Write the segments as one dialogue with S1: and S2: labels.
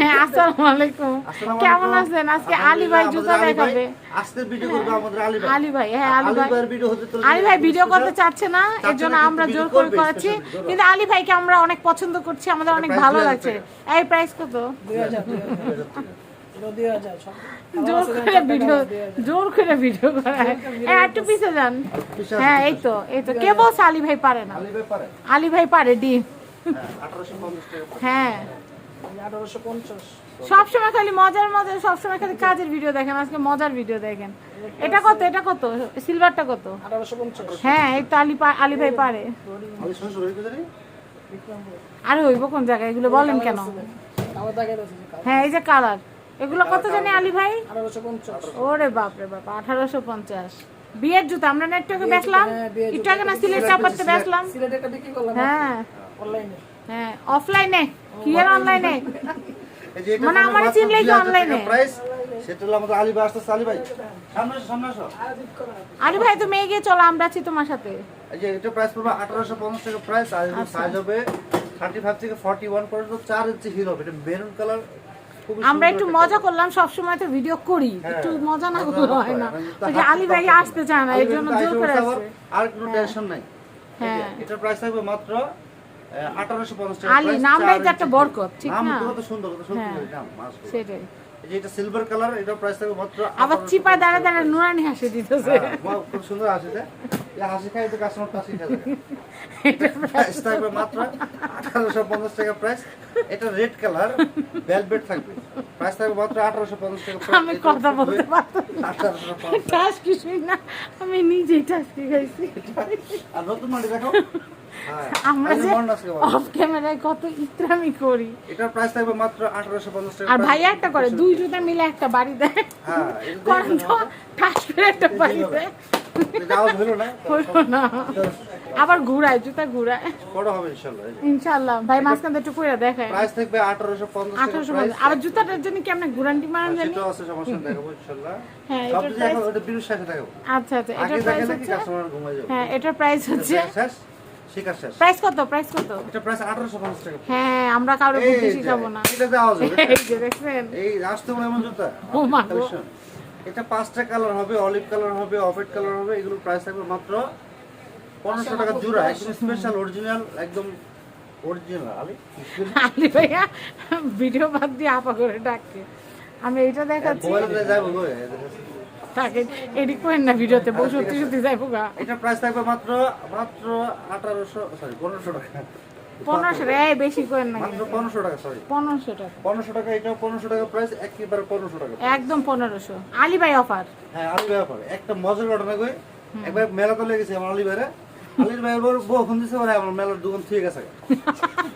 S1: হ্যাঁ আসসালামু আলাইকুম। কেমন আছেন? আজকে আলী ভাই জুতা
S2: ভাই
S1: দেখাবে।
S2: আজকে ভিডিও করবে আমাদের আলী ভাই।
S1: আলী ভাই হ্যাঁ আলী
S2: আলী
S1: ভাই।
S2: ভিডিও হতে চলেছে
S1: আলী ভাই ভিডিও করতে চাচ্ছে না আমরা জোর করে করাচ্ছি কিন্তু আলী ভাইকে আমরা অনেক পছন্দ করছি আমাদের অনেক ভালো লাগছে। এই প্রাইস কত? জোর করে ভিডিও জোর করে ভিডিও করায় হ্যাঁ একটু পিছে যান। হ্যাঁ এই তো এই তো। কে বলছে আলী ভাই পারে না?
S2: আলী ভাই পারে।
S1: আলী ভাই পারে ডি
S2: হ্যাঁ।
S1: হ্যাঁ সবসময় খালি মজার মজার সবসময় খালি কাজের ভিডিও দেখেন আজকে মজার ভিডিও দেখেন। এটা কত এটা কত? সিলভারটা কত? হ্যাঁ এই তো আলী ভাই পারে। আর হইব কোন জায়গায়? এগুলো বলেন কেন? হ্যাঁ এই যে কালার। এগুলো কত জানি আলী ভাই? ওরে বাপ রে বাপ আঠারোশো পঞ্চাশ। বিয়ের জুতা আমরা না একটু আগে বেচলাম?
S3: হ্যাঁ,
S1: একটু আগে না সিলেট চাপাতে বেচলাম?
S3: সিলেটে একটা বিক্রি করলাম।
S1: হ্যাঁ।
S3: অনলাইনে।
S1: হ্যাঁ অফলাইনে কি আর অনলাইনে
S2: এটা
S1: মানে
S2: পড়বে
S1: আমার
S2: মাত্র
S1: চিনলেই তো
S2: 2000 টাকা
S1: online এ।
S2: প্রাইস সেটা হলো আমাদের আলী ভাই আসতেছে আলী ভাই সামনে আসো সামনে আসো।
S1: আলী ভাই তুমি এগিয়ে চলো আমরা আছি তোমার সাথে।
S2: এই যে এটা প্রাইস পড়বে আঠারোশো পঞ্চাশ টাকা প্রাইস আর
S1: আচ্ছা।
S2: সাইজ হবে থার্টি ফাইভ থেকে ফর্টি ওয়ান পর্যন্ত চার ইঞ্চি হিল হবে। এটা মেরুন কালার
S1: আমরা একটু মজা করলাম সব সময় তো ভিডিও করি
S2: হ্যাঁ,
S1: একটু মজা না করলে হয় না। ওই যে আলী ভাই আসতে চায় না এর জন্য জোর করে আসছে।
S2: আর কোনো টেনশন নাই।
S1: হ্যাঁ।
S2: এটার প্রাইস থাকবে মাত্র
S1: আলী, নামটাই তো একটা বরকত, ঠিক না?
S2: কত সুন্দর কত সুন্দর
S1: হ্যাঁ।
S2: নাম
S1: সেটাই।
S2: যেটা সিলভার কালার এটা প্রাইস থাকবে মাত্র
S1: আবার
S2: 1850
S1: চিপা দাঁড়া দাঁড়া নুরানি হাসি দিতেছে।
S2: হ্যাঁ, খুব সুন্দর হাসি দেয় হাসি খাই তো কাস্টমার হাসি প্রাইস থাকবে মাত্র আঠারোশো পঞ্চাশ টাকা প্রাইস এটা রেড কালার ভেলভেট থাকবে। প্রাইস থাকবে মাত্র আঠারোশো পঞ্চাশ টাকা
S1: আমি কথা বলতে পারতাম না।
S2: 1850
S1: টাস কিছুই না? আমি নিজেই টাসকি খাইছি?
S2: আর নতুন মাটি দেখো। হ্যাঁ,
S1: আমরা যে
S2: আছে আমার।
S1: অফ ক্যামেরায় কত ইত্রামি করি।
S2: এটার প্রাইস থাকবে মাত্র আঠারোশো পঞ্চাশ টাকা
S1: আর। ভাইয়া একটা করে দুই জুতা মিলে একটা বাড়ি দেয়।
S2: হ্যাঁ এটা
S1: একটা বাড়ি দেয়।
S2: এটা
S1: আবার ঘুরায় জুতা ঘুরায়।
S2: বড় হবে যে।
S1: ইনশাল্লাহ। ভাই মাঝখান একটু করে দেখায়।
S2: প্রাইস থাকবে আঠারোশো পঞ্চাশ টাকা।
S1: আঠারোশো
S2: প্রাইস
S1: আবার জুতাটার জন্য কি আপনার ঘুরান্টি মারান জানি?
S2: সেটাও আছে সমস্যা দেখাবো ইনশাল্লাহ।
S1: হ্যাঁ
S2: বিরুর সাথে দেখাবো।
S1: আচ্ছা আচ্ছা
S2: আগে
S1: প্রাইস হচ্ছে
S2: কাস্টমার ঘুমাই যাবে।
S1: হ্যাঁ এটার প্রাইস হচ্ছে
S2: শেষ? শিকার শেষ?
S1: প্রাইস কত? প্রাইস কত?
S2: এটা প্রাইস আঠারোশো পঞ্চাশ টাকা।
S1: হ্যাঁ আমরা
S2: কারও
S1: শিখাবো না। এই যে দেখছেন।
S2: এই বলে এমন জুতা।
S1: ও মা।
S2: এটা পাঁচটা কালার হবে অলিভ কালার হবে অফেট কালার হবে এগুলোর প্রাইস থাকবে মাত্র পনেরোশো টাকা জোড়া একদম স্পেশাল অরিজিনাল একদম অরিজিনাল আলি?
S1: আলি ভাইয়া ভিডিও বাদ দিয়ে আপা করে ডাকে আমি এটা দেখাচ্ছি।
S2: মোবাইলে যাব
S1: এডিট করেন না ভিডিওতে বউ সত্যি সত্যি যাইবো গা
S2: এটা প্রাইস থাকবে মাত্র মাত্র আঠারোশো সরি পনেরোশো টাকা।
S1: পনেরোশো বেশি করেন না
S2: পনেরোশো টাকা সরি
S1: পনেরোশো টাকা।
S2: পনেরোশো টাকা এটা পনেরোশো টাকা প্রাইস একেবারে পনেরোশো টাকা
S1: একদম পনেরোশো। আলি ভাই অফার
S2: হ্যাঁ আলি ভাই পারে একটা মজার ঘটনা কই? একবার মেলা তো লেগেছে আমার আলি ভাইরে আলির ভাই বউ বউ ফোন দিছে বলে আমার মেলার দোকান ঠিক আছে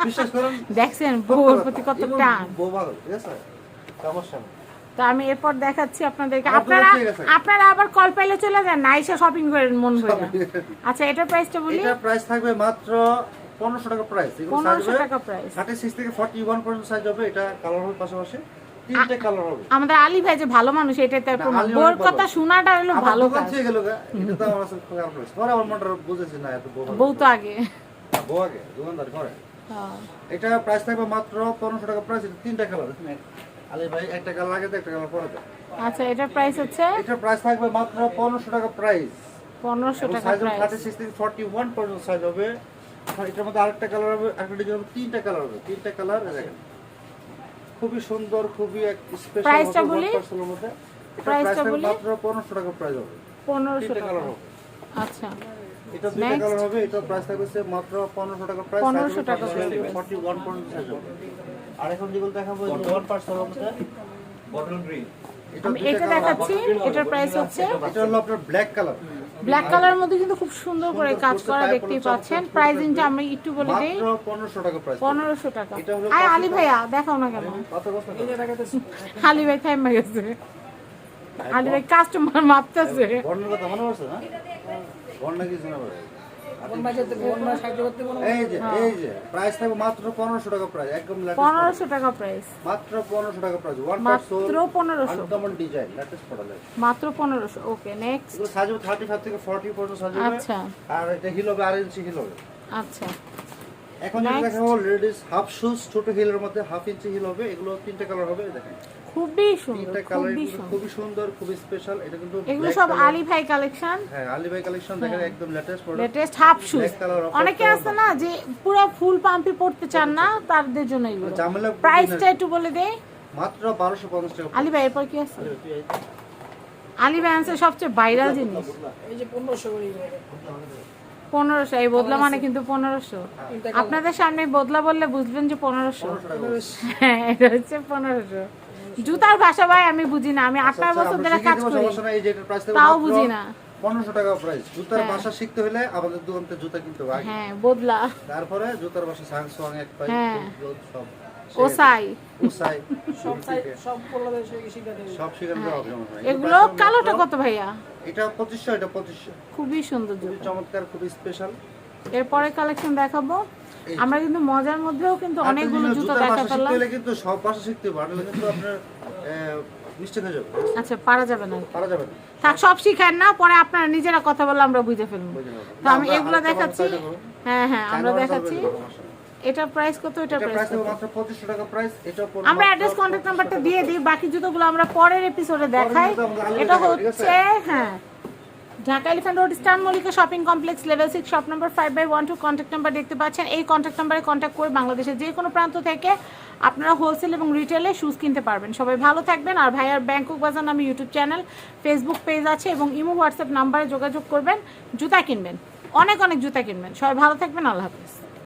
S2: বিশ্বাস করেন?
S1: দেখছেন বউর প্রতি কত টান।
S2: বউ ভালো ঠিক আছে? সমস্যা নেই।
S1: তো আমি এরপর দেখাচ্ছি আপনাদেরকে। আপনারা আপনারা আবার কল পাইলে চলে যান না এসে শপিং করেন মন ভরে আচ্ছা এটার প্রাইসটা বলি?
S2: এটার প্রাইস থাকবে মাত্র পনেরোশো টাকা প্রাইস
S1: পনেরোশো টাকা প্রাইস
S2: থার্টি সিক্স থেকে ফর্টি ওয়ান পর্যন্ত সাইজ হবে। এটা কালার হবে পাশাপাশি। তিনটে কালার হবে।
S1: আমাদের আলী ভাই যে ভালো মানুষ এটাই তার বোর। কথা শোনাটা হলো ভালো কাজ।
S2: গেল এটা তো আমার খারাপ লাগছে। পরে আমার মনটা বুঝেছি না এত বউ ভালো।
S1: বউ তো আগে।
S2: বউ আগে। দোকানদার করে।
S1: হ্যাঁ।
S2: এটা প্রাইস থাকবে মাত্র পনেরোশো টাকা প্রাইস এটা তিনটা কালার আলি ভাই একটা কালার একটা কালার পরে
S1: আচ্ছা এটার প্রাইস হচ্ছে?
S2: এটার প্রাইস থাকবে মাত্র পনেরোশো টাকা প্রাইস
S1: পনেরোশো টাকা
S2: সাইজ
S1: প্রাইস
S2: থার্টি সিক্স থেকে ফর্টি ওয়ান পর্যন্ত সাইজ হবে। আর এটার মধ্যে আরেকটা কালার হবে একটা ডিজাইন হবে তিনটা কালার হবে। তিনটা কালার দেখেন। খুবই সুন্দর খুবই এক স্পেশাল
S1: প্রাইসটা বলি? প্রাইসটা বলি?
S2: মাত্র পনেরোশো টাকা প্রাইস হবে।
S1: পনেরোশো
S2: তিনটা
S1: টাকা।
S2: কালার হবে।
S1: আচ্ছা।
S2: এটা দুইটা কালার হবে এটা প্রাইস থাকবে মাত্র পনেরোশো টাকা প্রাইস
S1: 1500 টাকা price।
S2: ফর্টি ওয়ান পর্যন্ত সাইজ হবে। আর এখন যেগুলো দেখাবো ওয়ান পার্সেল মধ্যে।
S4: বটল গ্রিন
S2: এটা
S1: আমি এটা দেখাচ্ছি এটার প্রাইস হচ্ছে
S2: এটা হলো আপনার ব্ল্যাক কালার
S1: ব্ল্যাক কালারের মধ্যে কিন্তু খুব সুন্দর করে কাজ করা দেখতেই পাচ্ছেন। প্রাইসিংটা আমি একটু বলে দিই।
S2: মাত্র পনেরোশো টাকা প্রাইস
S1: টাকা। আলী ভাইয়া দেখাও না কেন। আলী ভাই গেছে। আলী ভাই কাস্টমার মাপতেছে
S2: কথা মনে পড়ছে না।
S3: কোন মাঝে কোন মাঝে সাহায্য করতে কোনো
S2: এই যে এই যে প্রাইস থাকবে মাত্র পনেরোশো টাকা প্রাইস একদম
S1: পনেরোশো টাকা প্রাইস
S2: মাত্র পনেরোশো টাকা প্রাইস ওয়ান
S1: মাত্র পনেরোশো।
S2: ডিজাইন
S1: মাত্র পনেরোশো ওকে নেক্সট
S2: এগুলো থার্টি ফাইভ থেকে ফর্টি পর্যন্ত সাজবে।
S1: আচ্ছা।
S2: আর এটা হিল হবে আর ইঞ্চি হিল হবে।
S1: আচ্ছা।
S2: এখন. লেডিস হাফ শুজ ছোট হিলের মধ্যে হাফ ইঞ্চি হিল হবে। এগুলো তিনটা কালার হবে দেখেন।
S1: খুবই সুন্দর খুবই সুন্দর।
S2: খুবই সুন্দর খুবই স্পেশাল এটা কিন্তু
S1: এগুলো সব আলী ভাই কালেকশন
S2: হ্যাঁ আলিবাই কালেকশন দেখেন একদম latest product
S1: latest half shoes অনেকে আছে না যে পুরো ফুল পাম্পি পড়তে চান না তাদের জন্য এগুলো।
S2: জামেলা
S1: প্রাইসটা একটু বলে দে
S2: মাত্র 1250 টাকা
S1: আলী ভাই এরপর কি আছে? আলী ভাই আছে সবচেয়ে ভাইরাল জিনিস
S3: এই যে পনেরোশো করে
S1: পনেরোশো এই বদলা মানে কিন্তু পনেরোশো। আপনাদের সামনে বদলা বললে বুঝবেন যে পনেরোশো। হ্যাঁ এটা হচ্ছে পনেরোশো। জুতার ভাষা ভাই আমি বুঝি না। আমি
S2: আচ্ছা,
S1: আঠারো বছর ধরে কাজ করি তাও বুঝি না।
S2: 1500 টাকা প্রাইস জুতার ভাষা শিখতে হলে আমাদের দোকান থেকে জুতা কিনতে হবে
S1: হ্যাঁ বদলা।
S2: তারপরে জুতার ভাষা সাংসং এক পাই
S1: হ্যাঁ।
S2: সব।
S1: ওসাই
S2: ওসাই
S3: সব সাইড সব বললে শিখা দেবে
S2: সব শিখানো হবে সমস্যা নাই।
S1: এগুলো কালোটা কত ভাইয়া?
S2: এটা 2500 এটা 2500
S1: খুবই সুন্দর
S2: চমৎকার খুবই স্পেশাল
S1: এরপরে কালেকশন দেখাবো। আমরা কিন্তু মজার মধ্যেও কিন্তু অনেকগুলো জুতো দেখা পেলাম।
S2: কিন্তু সব ভাষা শিখতে হবে কিন্তু আপনার মিস্টেক হয়ে যাবে।
S1: আচ্ছা পারা যাবে না।
S2: পারা যাবে না।
S1: থাক সব শিখায় না পরে আপনারা নিজেরা কথা বললে আমরা বুঝে ফেলব। তো আমি এগুলো দেখাচ্ছি। হ্যাঁ হ্যাঁ আমরা দেখাচ্ছি। এটা প্রাইস কত? এটা প্রাইস
S2: মাত্র 2500 টাকা প্রাইস এটা
S1: আমরা অ্যাড্রেস কন্ট্যাক্ট
S2: 2500
S1: নাম্বারটা দিয়ে দিই বাকি জুতোগুলো আমরা পরের এপিসোডে দেখাই এটা? হচ্ছে হ্যাঁ Dhaka elephant road star Mallika shopping complex level six shop number five by one two contact number দেখতে পাচ্ছেন। এই কন্ট্যাক্ট নাম্বারে কন্ট্যাক্ট করে বাংলাদেশের যে কোনো প্রান্ত থেকে আপনারা হোলসেল এবং রিটেলে শুজ কিনতে পারবেন। সবাই ভালো থাকবেন আর ভাইয়ার ব্যাংকক বাজার নামে ইউটিউব চ্যানেল ফেসবুক পেজ আছে এবং ইমো হোয়াটসঅ্যাপ নাম্বারে যোগাযোগ করবেন জুতা কিনবেন অনেক অনেক জুতা কিনবেন। সবাই ভালো থাকবেন আল্লাহ হাফিজ।